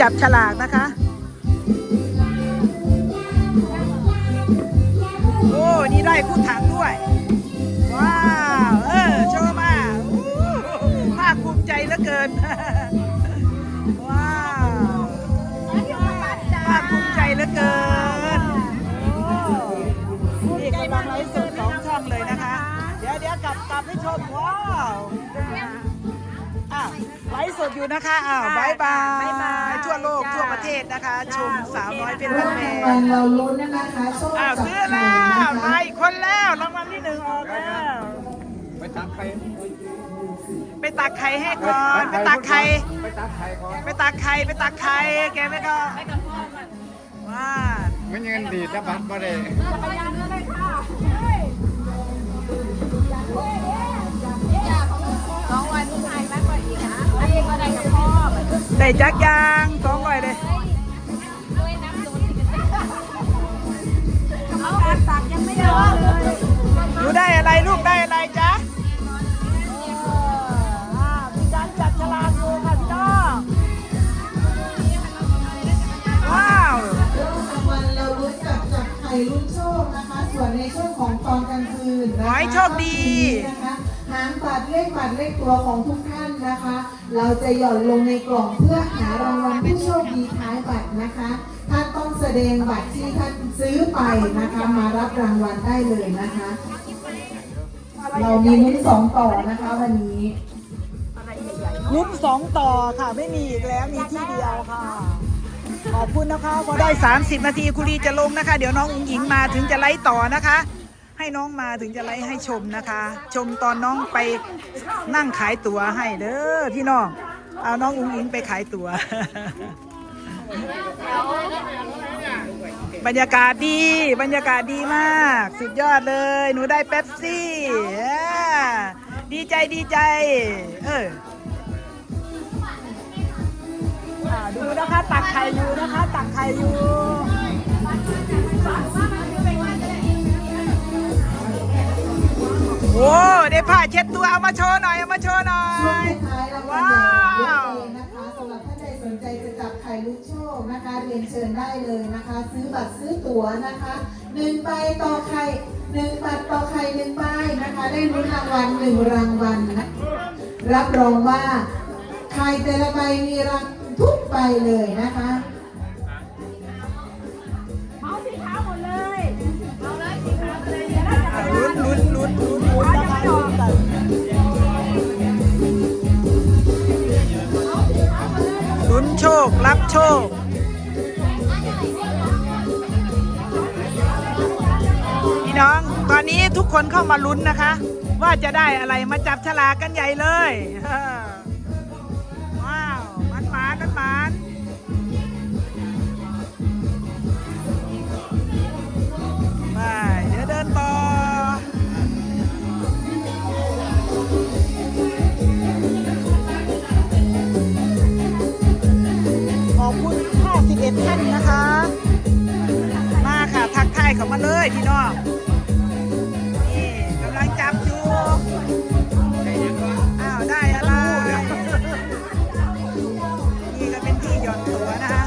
จับฉลากนะคะ โอ้ นี่ได้คู่ถังด้วย ว้าว เออชอบมากภาคภูมิใจเหลือเกิน ว้าวภาคภูมิใจเหลือเกิน ดอยู่นะคะอ้าวบายบายบ๊ายบายทั่วโลกจ้าทั่วประเทศนะคะ ชมสาวน้อยเป็นรพันอบแมรางวัลเราลุ้นนะคะโชคอ้าวจับซื้อไข่แล้วนะมาคะอีกคนแล้วรางวัลที่หนึ่งออกแล้วไปตักไข่ไปตักไข่ให้ก่อนไปตักไข่ไปตักไข่ก่อนไปตักไข่ไปตักไข่แกไม่ก็ว้าไม่เงินดีดนะบัตรบ่ได้ ได้จักยางสองร้อยเลยด้วยน้ำโดนเอาการตักยังไม่เยอะเลยหนูได้อะไรลูกได้อะไรจ๊ะอ่ามีการจัดฉลากอยู่ค่ะพี่น้องว้าวรอบรางวัลเราลุ้นจับจับไข่ลุ้นโชคนะคะ ส่วนในช่วงของตอนกลางคืนนะขอคะให้โชคดีนะคะ หางบัตรเลขบัตรเลขตัวของทุกท่านนะคะ เราจะหย่อนลงในกล่องเพื่อหารางวัลผู้โชคดีท้ายบัตรนะคะท่านต้องแสดงบัตรที่ท่านซื้อไปนะคะ มารับรางวัลได้เลยนะคะ เรามีลุ้นสองต่อนะคะวันนี้ลุ้นสองต่อค่ะไม่มีอีกแล้วมีที่เดียวค่ะ ขอบคุณนะคะพอได้ 30 นาทีคุรีจะลงนะคะ เดี๋ยวน้องอุ๋งอิงมาถึงจะไลฟ์ต่อนะคะ ให้น้องมาถึงจะไลฟ์ให้ชมนะคะ ชมตอนน้องไปนั่งขายตั๋วให้เด้อพี่น้องเอาน้องอุ๋งอิงไปขายตั๋วบรรยากาศดี บรรยากาศดีมาก สุดยอดเลย หนูได้เป๊ปซี่ ดีใจดีใจ เออดูนะคะ ตักไข่อยู่นะคะ ตักไข่อยู่ โอ้ได้ผ้าเช็ดตัวเอามาโชว์หน่อยเอามาโชว์หน่อช่วงท้ายรางวัลใหญ่เอะเลยนะคะสำหรับท่านใดสนใจจะจับไข่ลูกโชคนะคะเรียนเชิญได้เลยนะคะ ซื้อบัตรซื้อตั๋วนะคะหนึ่งใบต่อไข่หนึ่งบัตรต่อไข่หนึ่งใบนะคะ ได้ลุ้นรางวัลหนึ่งรางวัลนะรับรองว่าไข่แต่ละใบมีรางทุกใบเลยนะคะ โชพี่น้องตอนนี้ทุกคนเข้ามาลุ้นนะคะ ว่าจะได้อะไรมาจับฉลากกันใหญ่เลย เลยพี่น้อง นี่กำลังจับอยู่ อ้าวได้อะไร นี่ก็เป็นที่หย่อนตัวนะคะ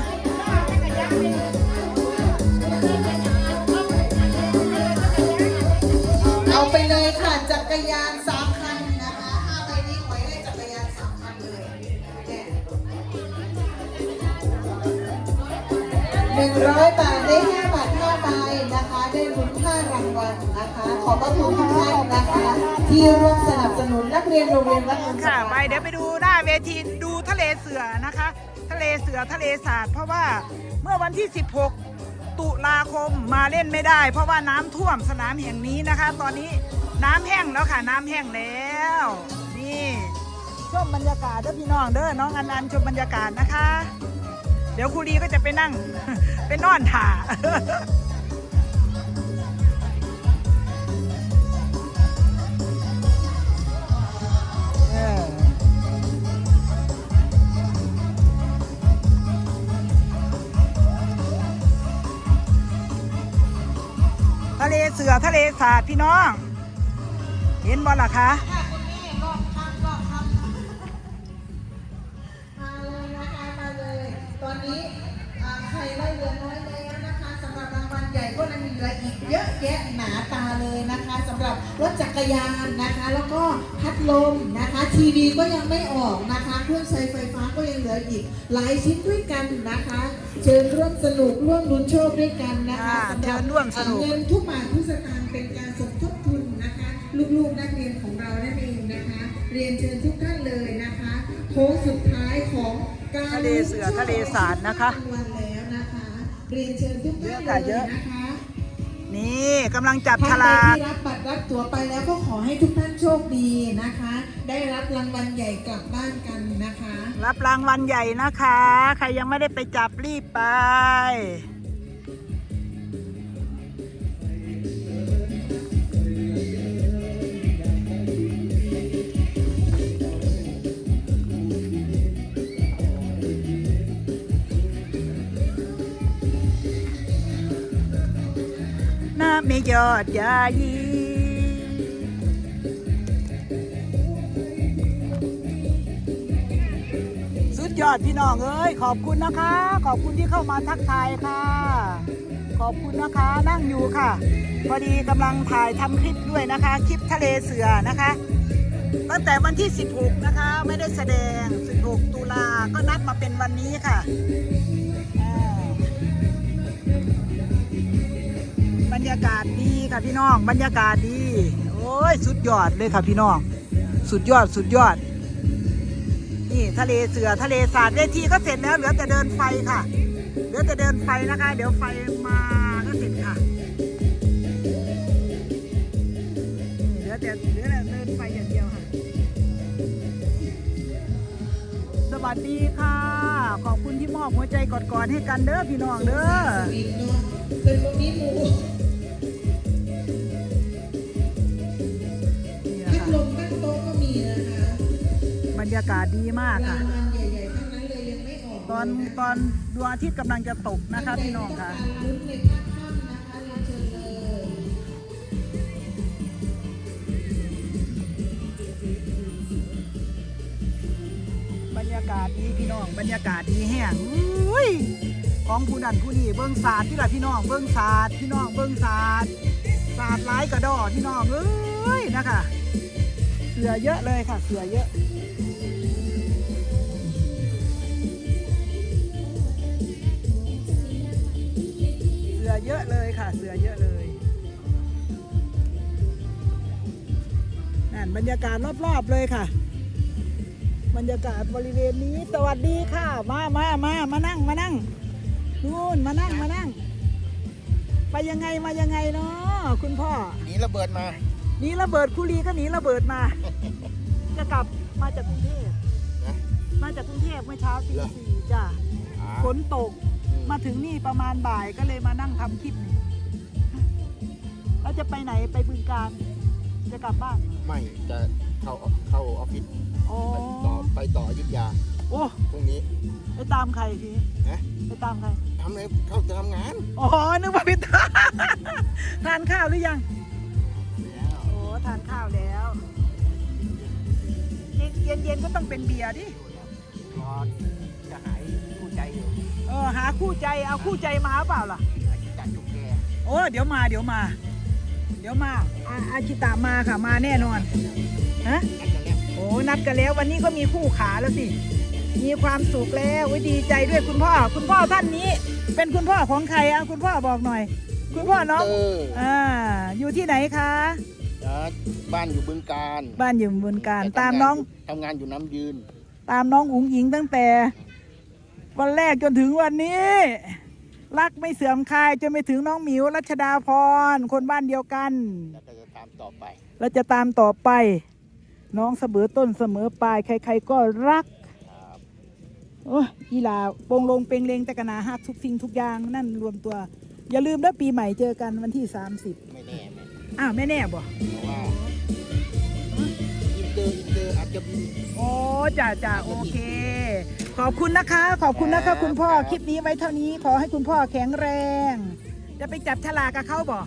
เอาไปเลยค่ะจักรยานสามคันนะคะห้าใบนี้ขอให้ได้จักรยานสามคันเลยเนี่ยหนึ่งร้อยบาทได้ห้า นะคะขอบพระคุณทุกท่านนะคะ ที่ร่วมสนับสนุนนักเรียนโรงเรียนวัดค่ะไปเดี๋ยวไปดูหน้าเวทีดูทะเลเสือนะคะ ทะเลเสือทะเลสาบเพราะว่าเมื่อวันที่ 16 ตุลาคมมาเล่นไม่ได้ เพราะว่าน้ำท่วมสนามแห่งนี้นะคะ ตอนนี้น้ำแห้งแล้วค่ะน้ำแห้งแล้วนี่ชมบรรยากาศเด้อพี่น้องเด้อน้องอันอันชมบรรยากาศนะคะ เดี๋ยวครูดีก็จะไปนั่งไปนอนถ่า ทะเลสาบพี่น้อง เห็นบอลหรอคะ แยะหนาตาเลยนะคะสำหรับรถจักรยานนะคะ แล้วก็พัดลมนะคะ ทีวีก็ยังไม่ออกนะคะ เครื่องใช้ไฟฟ้าก็ยังเหลืออีก หลายชิ้นด้วยกันนะคะ เชิญร่วมสนุกร่วมลุ้นโชคด้วยกันนะคะอ่าสำหเชิรับญร่วมสนุกเงินทุกบาททุกสตางค์เป็นการสมทบทุนนะคะ ลูกๆนักเรียนของเรานั่นเองนะคะ เรียนเชิญทุกท่านเลยนะคะโค้งสุดท้ายของการทะเลเสือทะเลสาบนะคะรางวัลแล้วนะคะ เรียนเชิญทุกท่านเยอะค่ะเยอะเลยนะคะ นี่กำลังจับฉท่านใดลาก ที่รับบัตรรับตั๋วไปแล้วก็ขอให้ทุกท่านโชคดีนะคะ ได้รับรางวัลใหญ่กลับบ้านกันนะคะ รับรางวัลใหญ่นะคะ ใครยังไม่ได้ไปจับรีบไป ยอดยายีสุดยอดพี่น้องเอ้ยขอบคุณนะคะ ขอบคุณที่เข้ามาทักทายค่ะ ขอบคุณนะคะนั่งอยู่ค่ะ พอดีกำลังถ่ายทำคลิปด้วยนะคะ คลิปทะเลเสือนะคะตั้งแต่วันที่ 16 นะคะ ไม่ได้แสดง 16 ตุลาก็นัดมาเป็นวันนี้ค่ะากาศดีค่ะพี่น้อง บรรยากาศดี โอ้ย สุดยอดเลยค่ะพี่น้อง สุดยอดสุดยอด นี่ทะเลเสือทะเลสาดเวทีก็เสร็จแล้วเหลือแต่เดินไฟค่ะ เหลือแต่เดินไฟนะคะ เดี๋ยวไฟมาก็เสร็จค่ะเหลือแต่เหลือแต่เดินไฟอย่างเดียวค่ะ สวัสดีค่ะ ขอบคุณที่มอบหัวใจกอดๆให้กันเด้อพี่น้องเด้อวินเนาะเป็นคนนี้หมู ยากาศดีมากราค่ะงวัลใหญ่ๆทั้งนั้นเลยยังไม่ออกตอนเลยะคะตอนดวงอาทิตย์กำลังจะตกนะคะพี่น้องค่ะท่านใดที่ต้องการลุ้นในภาคค่ำนะคะเรียนเชิญเลยบรรยากาศดีพี่น้อง บรรยากาศดีแห้งอุ้ยของผู้นันผู้นี่เบิ้งศาสตร์ที่ละพี่น้องเบิ้งศาสตร์พี่น้องเบิ้งศาสตร์ศาสตร์ร้ายกระดอพี่น้องเอ้ยนะคะเสือเยอะเลยค่ะเสือเยอะ บรรยากาศรอบๆเลยค่ะ บรรยากาศบริเวณนี้ สวัสดีค่ะ มามามามานั่งมานั่งนู่นมานั่งมานั่ง ไปยังไงมายังไงเนาะคุณพ่อหนีระเบิดมาหนีระเบิดคุรีก็หนีระเบิดมา จะกลับมาจากกรุงเทพนะมาจากกรุงเทพเมื่อเช้าตีเหรอสี่จ้ะอ่าฝนตกมาถึงนี่ประมาณบ่ายก็เลยมานั่งทำคลิปนี่แล้วจะไปไหนไปบึงการ จะกลับบ้านไม่จะเข้าเข้าออฟฟิศโอ้ไปต่อไปต่ออยุธยาโอ้พรุ่งนี้ไปตามใครทีนะไปตามใครทำอะไรเข้าจะทำงานอ๋อนึกว่าพิธาทานข้าวหรือยังโอ้ทานข้าวแล้วเย็นเย็นเย็นก็ต้องเป็นเบียร์ดิรอจะหายผู้ใจอยู่เออหาคู่ใจเอาคู่ใจมาเปล่าล่ะจัดจุกแกโอ้เดี๋ยวมาเดี๋ยวมา เดี๋ยวมาอาอาชิตามาค่ะมาแน่นอนฮะนัดกันแล้วโอ้นัดกันแล้ววันนี้ก็มีคู่ขาแล้วสิ มีความสุขแล้วอุ๊ยดีใจด้วยคุณพ่อ คุณพ่อท่านนี้ เป็นคุณพ่อของใครอะคุณพ่อบอกหน่อย คุณพ่อน้องเอออ่าอยู่ที่ไหนคะนะบ้านอยู่บึงการ บ้านอยู่บนการแต่ตามทำงน้องทำงานอยู่น้ำยืน ตามน้องอุ๋งอิงตั้งแต่ วันแรกจนถึงวันนี้ รักไม่เสื่อมคลายจนไปถึงน้องหมิวรัชดาพร คนบ้านเดียวกัน แล้วก็จะตามต่อไปเราจะตามต่อไป น้องเสมอต้นเสมอปลาย ใคร ๆ ก็รักครับโอ้ยอีหลาโปงลงเปงเลงแต่กะนาฮักทุกสิ่งทุกอย่างนั่นรวมตัว อย่าลืมนะปีใหม่เจอกันวันที่ 30 ไม่แน่ไม่อ้าวแม่แน่บ่เพราะว่าอินเตอร์อินเตอร์อาจจะมี โอ้จ้าจ้าโอเค ขอบคุณนะคะ ขอบคุณนะคะ คุณพ่อคลิปนี้ไว้เท่านี้ขอให้คุณพ่อแข็งแรง จะไปจับฉลากกับเขาบ่